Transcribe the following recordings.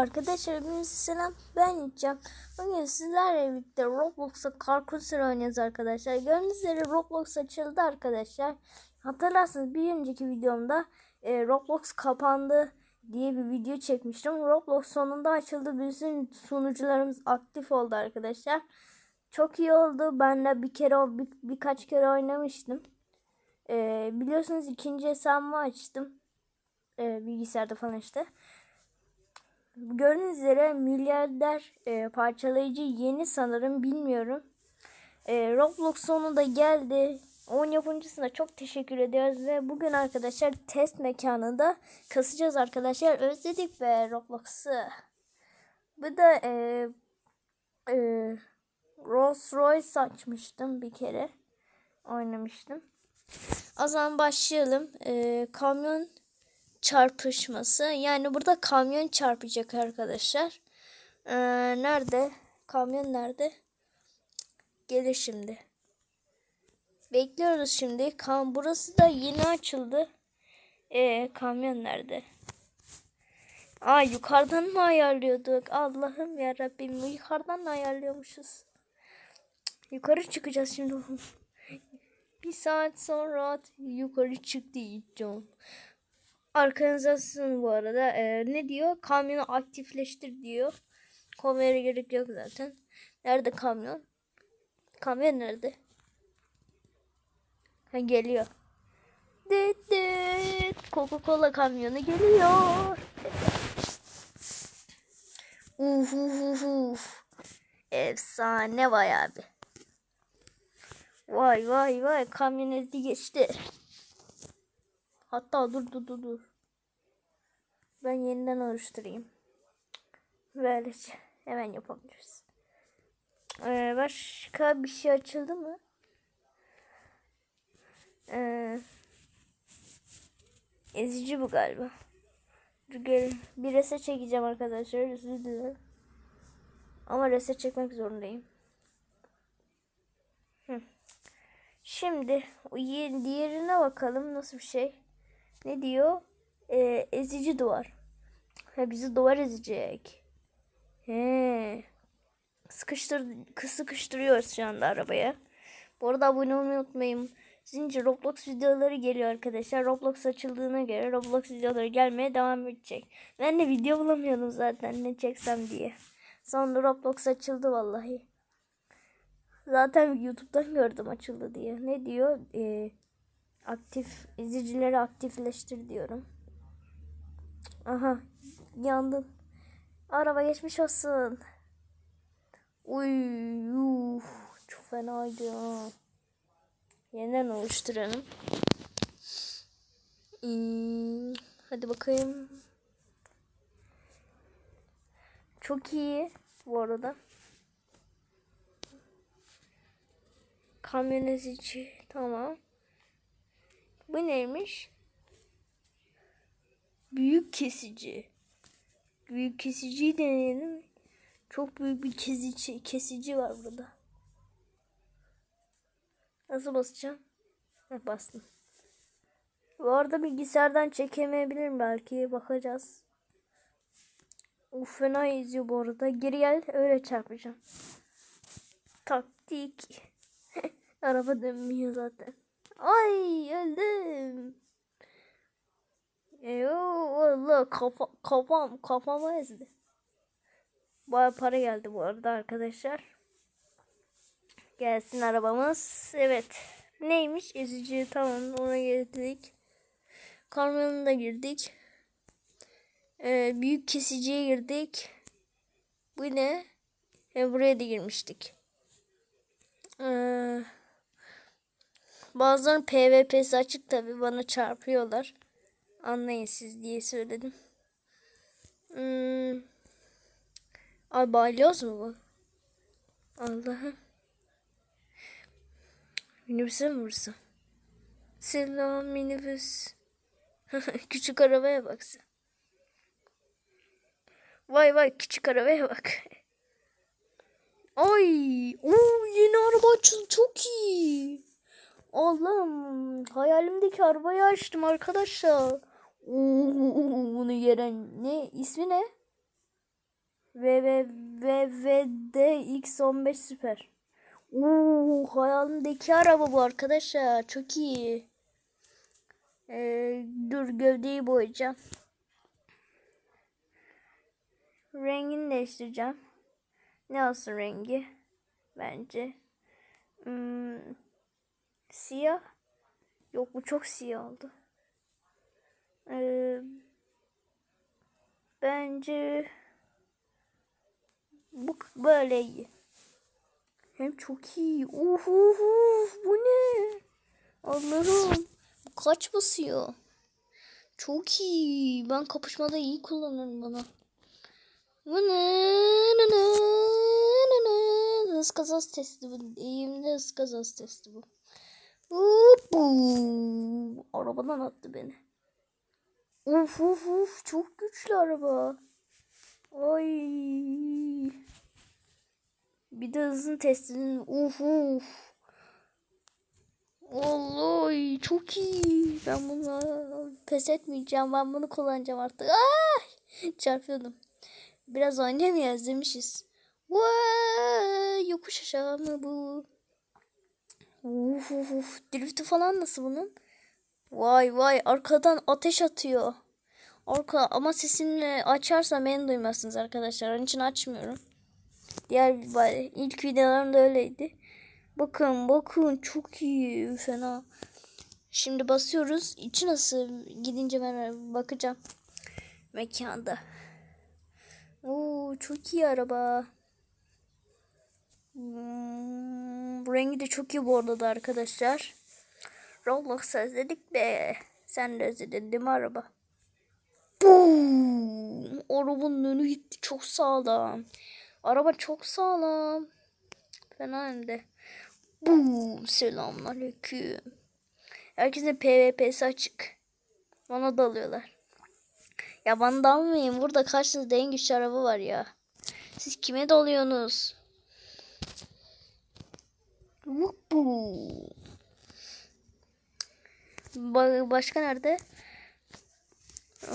Arkadaşlar hepinize selam. Ben Yücem. Bugün sizlerle birlikte Roblox'ta Carcousel oynuyoruz arkadaşlar. Gördüğünüz üzere Roblox açıldı arkadaşlar. Hatırlarsınız bir önceki videomda e, Roblox kapandı diye bir video çekmiştim. Roblox sonunda açıldı. Bütün sunucularımız aktif oldu arkadaşlar. Çok iyi oldu. Ben de bir kere bir, birkaç kere oynamıştım. E, biliyorsunuz ikinci hesabımı açtım. E, bilgisayarda falan işte. Gördüğünüz üzere milyarder e, parçalayıcı yeni sanırım bilmiyorum. E, Roblox sonunda geldi. Oyun yapımcısına çok teşekkür ediyoruz ve bugün arkadaşlar test mekanında kasacağız arkadaşlar. Özledik be Roblox'u. Bu da e, e, Rolls Royce açmıştım bir kere. Oynamıştım. O zaman başlayalım. E, kamyon çarpışması. Yani burada kamyon çarpacak arkadaşlar. Ee, nerede? Kamyon nerede? Gelir şimdi. Bekliyoruz şimdi. Kam burası da yeni açıldı. Ee, kamyon nerede? Aa yukarıdan mı ayarlıyorduk? Allah'ım ya Rabbim yukarıdan mı ayarlıyormuşuz? Yukarı çıkacağız şimdi. Bir saat sonra yukarı çık diyeceğim. Arkanızdasın bu arada. Ee, ne diyor? Kamyonu aktifleştir diyor. Konveyere gerek yok zaten. Nerede kamyon? Kamyon nerede? Ha geliyor. Dit dit. Coca-Cola kamyonu geliyor. Uf uf uf uf. Efsane vay abi. Vay vay vay kamyoneti geçti. Hatta dur dur dur dur. Ben yeniden oluşturayım. Böylece hemen yapabiliriz. Ee, başka bir şey açıldı mı? Ee, ezici bu galiba. Gel. Bir reset çekeceğim arkadaşlar. Özür dilerim. Ama reset çekmek zorundayım. Hı. Şimdi diğerine bakalım nasıl bir şey. Ne diyor? Ee, ezici duvar. Ha, bizi duvar ezecek. He. Sıkıştır, sıkıştırıyoruz şu anda arabaya. Bu arada abone olmayı unutmayın. Zincir Roblox videoları geliyor arkadaşlar. Roblox açıldığına göre Roblox videoları gelmeye devam edecek. Ben de video bulamıyordum zaten ne çeksem diye. Sonra Roblox açıldı vallahi. Zaten YouTube'dan gördüm açıldı diye. Ne diyor? Ee, aktif izleyicileri aktifleştir diyorum. Aha yandım. Araba geçmiş olsun. Uy uf, çok fenaydı ya. Yeniden oluşturalım. Hmm, hadi bakayım. Çok iyi bu arada. Kamyon ezici tamam. Bu neymiş? Büyük kesici. Büyük kesiciyi deneyelim. Çok büyük bir kesici, kesici var burada. Nasıl basacağım? Heh, bastım. Bu arada bilgisayardan çekemeyebilirim belki. Bakacağız. Uf fena izliyor bu arada. Geri gel öyle çarpacağım. Taktik. Araba dönmüyor zaten. Ay öldüm. Eyvah valla kafa, kafam kafama ezdi. Baya para geldi bu arada arkadaşlar. Gelsin arabamız. Evet. Neymiş? Ezici tamam ona girdik. Kamyonuna da girdik. Ee, büyük kesiciye girdik. Bu ne? E, buraya da girmiştik. Eee Bazılarının PvP'si açık tabi bana çarpıyorlar. Anlayın siz diye söyledim. Hmm. Ay balyoz mu bu? Allah'ım. Minibüse mi vursam? Selam minibüs. küçük arabaya baksana. Vay vay küçük arabaya bak. Ay, oo, yeni araba açıldı çok iyi. Allah'ım hayalimdeki arabayı açtım arkadaşlar. Oo, bunu yeren ne ismi ne? Ve ve ve ve de X15 süper. Oo, hayalimdeki araba bu arkadaşlar. Çok iyi. Ee, dur gövdeyi boyayacağım. Rengini değiştireceğim. Ne olsun rengi? Bence. Hmm, siyah. Yok bu çok siyah oldu. Ee, bence bu böyle iyi. Hem çok iyi. Uf, uf, bu ne? Allah'ım. Kaç basıyor? Çok iyi. Ben kapışmada iyi kullanırım bunu. Bu ne? Ne ne? Ne ne? Hız kazası testi bu. Eğimde hız kazası testi bu. Bu. Arabadan attı beni. Uf uf uf. Çok güçlü araba. Ay. Bir de hızın testinin uf uf. Vallahi çok iyi. Ben bunu pes etmeyeceğim. Ben bunu kullanacağım artık. Ay! Çarpıyordum. Biraz oynamaya özlemişiz. Vay! Yokuş aşağı mı bu? Uf uf uf. Drifti falan nasıl bunun? Vay vay arkadan ateş atıyor. Arka ama sesini açarsam beni duymazsınız arkadaşlar. Onun için açmıyorum. Diğer ilk videolarımda öyleydi. Bakın bakın çok iyi fena. Şimdi basıyoruz. İçi nasıl gidince ben bakacağım. Mekanda. Oo çok iyi araba. Hmm, bu rengi de çok iyi bu arada da arkadaşlar. Roblox özledik be. Sen de özledin değil mi araba? Boom! Arabanın önü gitti. Çok sağlam. Araba çok sağlam. Fena hem de. Boom! Selamünaleyküm. Herkesin PvP'si açık. Bana dalıyorlar. Ya bana dalmayın. Burada karşınızda en güçlü araba var ya. Siz kime dalıyorsunuz? Boom! Ba- başka nerede?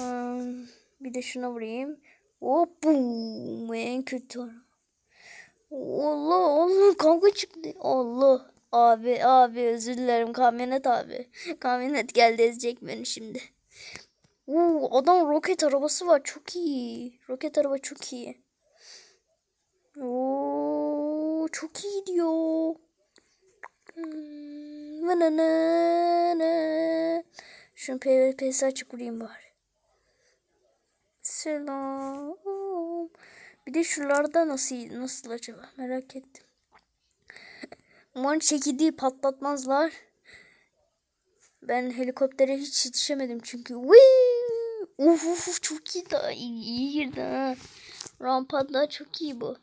Um, bir de şuna vurayım. Hop boom. En kötü. Allah Allah kavga çıktı. Allah. Abi abi özür dilerim kamyonet abi. Kamyonet geldi ezecek beni şimdi. Oo, adam roket arabası var çok iyi. Roket araba çok iyi. Oo, çok iyi diyor. Hmm, na na na. Şunu PvP'si açık vurayım bari. Selam. Bir de şuralarda nasıl nasıl acaba merak ettim. Umarım çekirdeği patlatmazlar. Ben helikoptere hiç yetişemedim çünkü. Wii! Uf uf çok iyi da iyi, iyi girdi ha. Rampada çok iyi bu.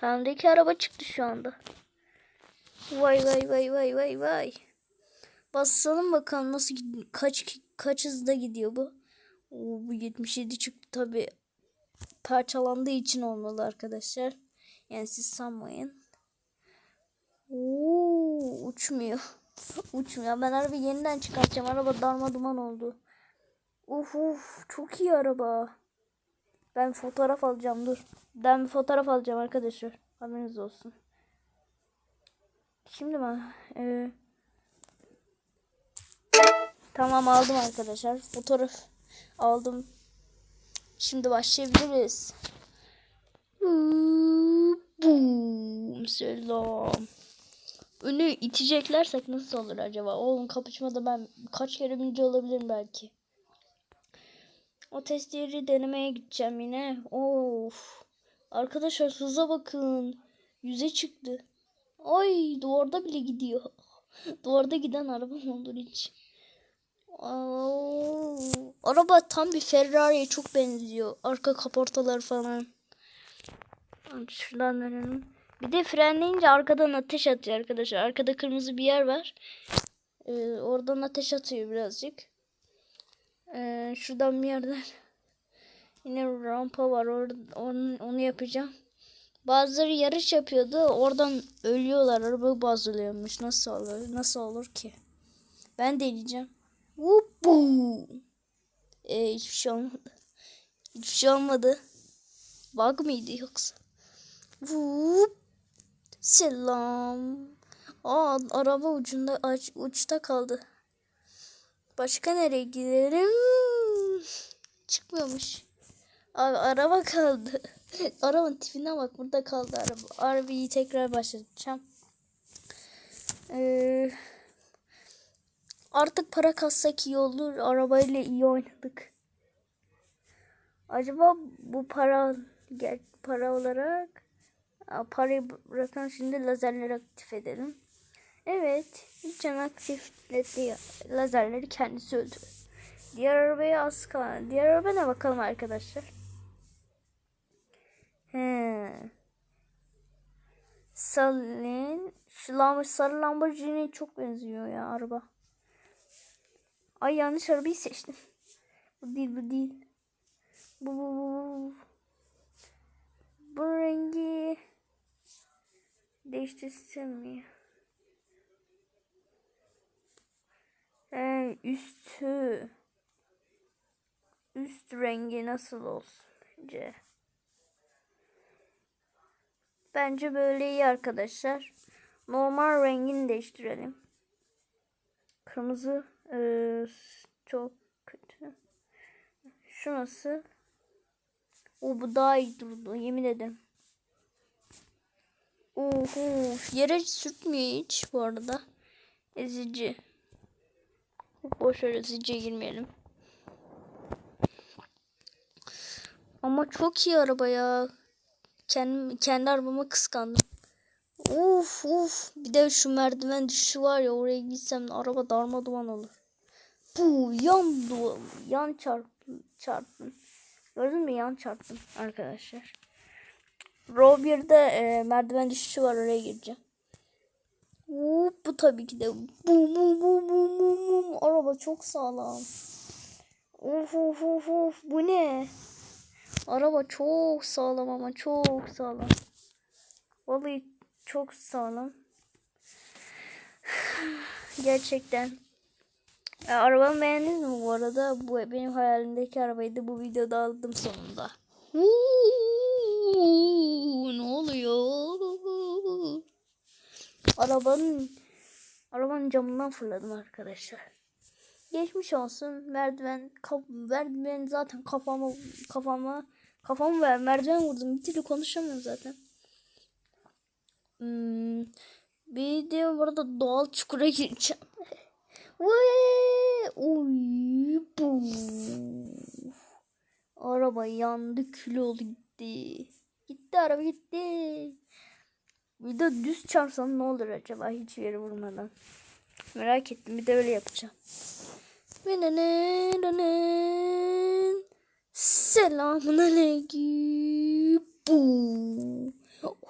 Hamdaki araba çıktı şu anda. Vay vay vay vay vay vay. Basalım bakalım nasıl kaç kaç hızda gidiyor bu. Oo, bu 77 çıktı tabi. Parçalandığı için olmalı arkadaşlar. Yani siz sanmayın. Oo, uçmuyor. uçmuyor. Ben araba yeniden çıkartacağım. Araba darma duman oldu. Uf uf çok iyi araba. Ben fotoğraf alacağım dur. Ben bir fotoğraf alacağım arkadaşlar. Haberiniz olsun. Şimdi mi? Ee, tamam aldım arkadaşlar. Fotoğraf aldım. Şimdi başlayabiliriz. Boom. Selam. Önü iteceklersek nasıl olur acaba? Oğlum kapışmada ben kaç kere birinci olabilirim belki. O testleri denemeye gideceğim yine. Of. Arkadaşlar hıza bakın. Yüze çıktı. Ay duvarda bile gidiyor. duvarda giden araba olur hiç? Aa, araba tam bir Ferrari'ye çok benziyor. Arka kaportalar falan. Şuradan verelim. Bir de frenleyince arkadan ateş atıyor arkadaşlar. Arkada kırmızı bir yer var. Ee, oradan ateş atıyor birazcık. Ee, şuradan bir yerden yine rampa var. Or onu, onu yapacağım. Bazıları yarış yapıyordu. Oradan ölüyorlar. Araba bazılıyormuş. Nasıl olur? Nasıl olur ki? Ben deneyeceğim. Whoop ee, hiçbir şey olmadı. Hiçbir şey olmadı. Bug mıydı yoksa? Vup. Selam. Aa araba ucunda aç- uçta kaldı. Başka nereye giderim? Çıkmıyormuş. Abi araba kaldı. Arabanın tipine bak burada kaldı araba. Arabayı tekrar başlatacağım. Ee, artık para kassak iyi olur. Arabayla iyi oynadık. Acaba bu para para olarak parayı bırakan şimdi lazerleri aktif edelim. Evet. Can aktifledi lazerleri kendisi öldü. Diğer arabaya az kaldı. Diğer arabaya bakalım arkadaşlar. Salin. Şu sarı Lamborghini'ye çok benziyor ya araba. Ay yanlış arabayı seçtim. Bu değil bu değil. Bu bu. bu. Bu rengi değiştirsem mi? Ee, üstü üst rengi nasıl olsun bence? Bence böyle iyi arkadaşlar. Normal rengini değiştirelim. Kırmızı ee, çok kötü. Şu nasıl? O bu daha iyi durdu yemin ederim. Oho, yere sürtmüyor hiç bu arada. Ezici. Boş ver eziciye girmeyelim. Ama çok iyi araba ya. Kendi, kendi arabama kıskandım. Uf uf. Bir de şu merdiven düşüşü var ya oraya gitsem araba darma duman olur. Bu yan duvar, yan çarptım, çarptım. Gördün mü yan çarptım arkadaşlar. Row 1'de e, merdiven düşüşü var oraya gireceğim. Hop, bu tabii ki de bu bu bu bu bu bu araba çok sağlam. Of of of of bu ne? Araba çok sağlam ama çok sağlam. Vallahi çok sağlam. Gerçekten. Ya, arabamı beğendiniz mi bu arada? Bu benim hayalimdeki arabaydı. Bu videoda aldım sonunda. Uuu, ne oluyor? Arabanın arabanın camından fırladım arkadaşlar. Geçmiş olsun. Merdiven kap, merdiven zaten kafama kafama kafamı ve merdiven vurdum. Bir türlü konuşamıyorum zaten. Hmm, bir de burada doğal çukura gireceğim. Araba yandı kül oldu gitti. Gitti araba gitti. Bir de düz çarpsam ne olur acaba hiçbir yere vurmadan. Merak ettim bir de öyle yapacağım. Selamun aleyküm.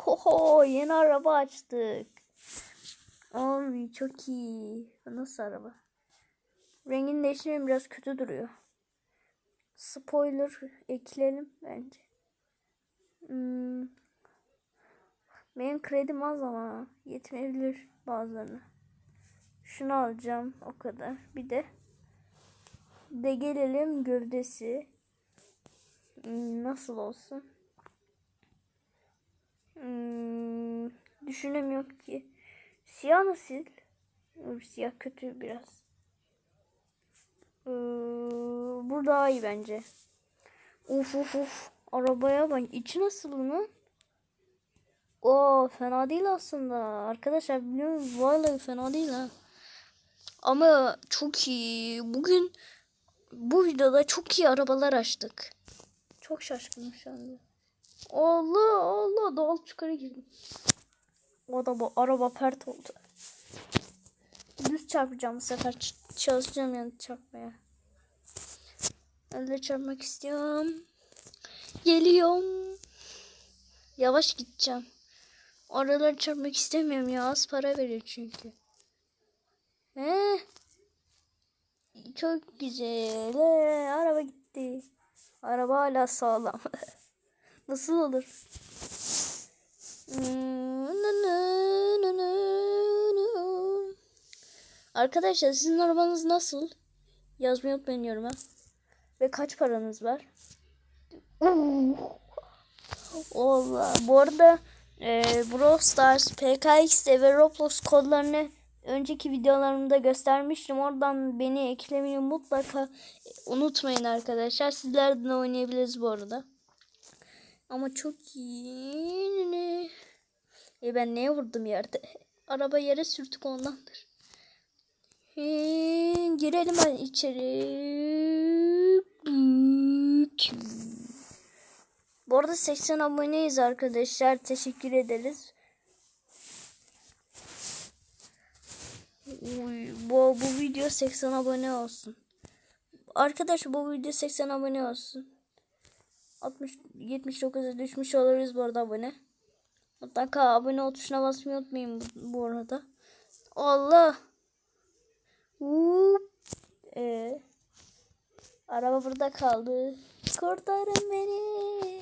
Oho yeni araba açtık. Abi çok iyi. Nasıl araba? Rengini değiştirmeyin biraz kötü duruyor. Spoiler ekleyelim bence. Hmm. Benim kredim az ama yetmeyebilir bazılarına. Şunu alacağım o kadar. Bir de de gelelim gövdesi. Hmm, Nasıl olsun? Hmm, düşünemiyorum ki. Siyah nasıl? Hmm, Siyah kötü biraz. Ee, bu daha iyi bence. Uf uf uf. Arabaya bak. İçi nasıl bunun? Oo fena değil aslında. Arkadaşlar biliyorum vallahi fena değil ha. Ama çok iyi. Bugün bu videoda çok iyi arabalar açtık. Çok şaşkınım şu anda. Allah Allah doğal çukura girdim. O da bu araba pert oldu. Düz çarpacağım bu sefer. Ç- çalışacağım yani çarpmaya. Öyle çarpmak istiyorum. Geliyorum. Yavaş gideceğim. Oraları çarpmak istemiyorum ya. Az para veriyor çünkü. He? Çok güzel. He, araba gitti. Araba hala sağlam. Nasıl olur? Arkadaşlar sizin arabanız nasıl? Yazmayı unutmayın yoruma. Ve kaç paranız var? Allah. Bu arada e, Brawl Stars, PKXD ve Roblox kodlarını önceki videolarımda göstermiştim. Oradan beni eklemeyi mutlaka unutmayın arkadaşlar. Sizler de oynayabiliriz bu arada. Ama çok iyi. E ben neye vurdum yerde? Araba yere sürtük ondandır. Ee, girelim içeri. Bu arada 80 aboneyiz arkadaşlar. Teşekkür ederiz. Bu, video 80 abone olsun. Arkadaşlar bu video 80 abone olsun. 60 79'a düşmüş oluruz bu arada abone. Mutlaka abone ol tuşuna basmayı unutmayın bu, bu arada. Allah. Hup. Ee, araba burada kaldı. Kurtarın beni.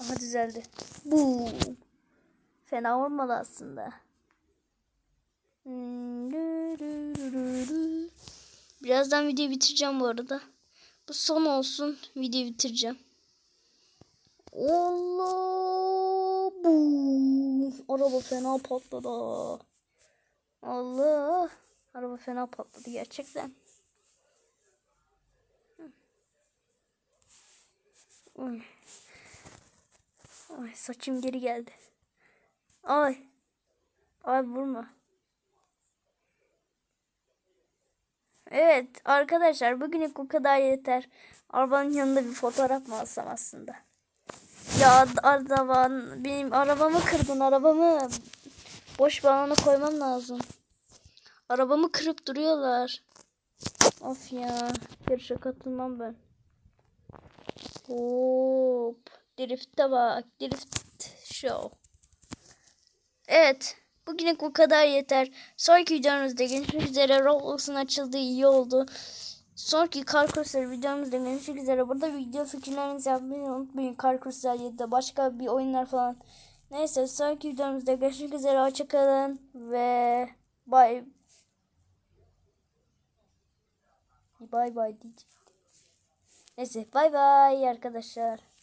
Aha düzeldi. Bu. Fena olmadı aslında. Birazdan videoyu bitireceğim bu arada. Bu son olsun. Videoyu bitireceğim. Allah bu. Araba fena patladı. Allah. Araba fena patladı gerçekten. Ay. Ay saçım geri geldi. Ay. Ay vurma. Evet arkadaşlar bugünlük bu kadar yeter. Arabanın yanında bir fotoğraf mı alsam aslında? Ya araban benim arabamı kırdın arabamı. Boş balona koymam lazım. Arabamı kırıp duruyorlar. Of ya. Yarışa katılmam ben. Hop. Drift'e bak. Drift show. Evet. Bugünlük bu kadar yeter. Sonraki videomuzda görüşmek üzere. Roblox'un açıldığı iyi oldu. Sonraki kar kursları videomuzda görüşmek üzere. Burada video fikirlerinizi yapmayı unutmayın. Kar kursları ya da başka bir oyunlar falan. Neyse sonraki videomuzda görüşmek üzere. Hoşçakalın ve bye. Bye bye diyeceğim. Neyse bye bye arkadaşlar.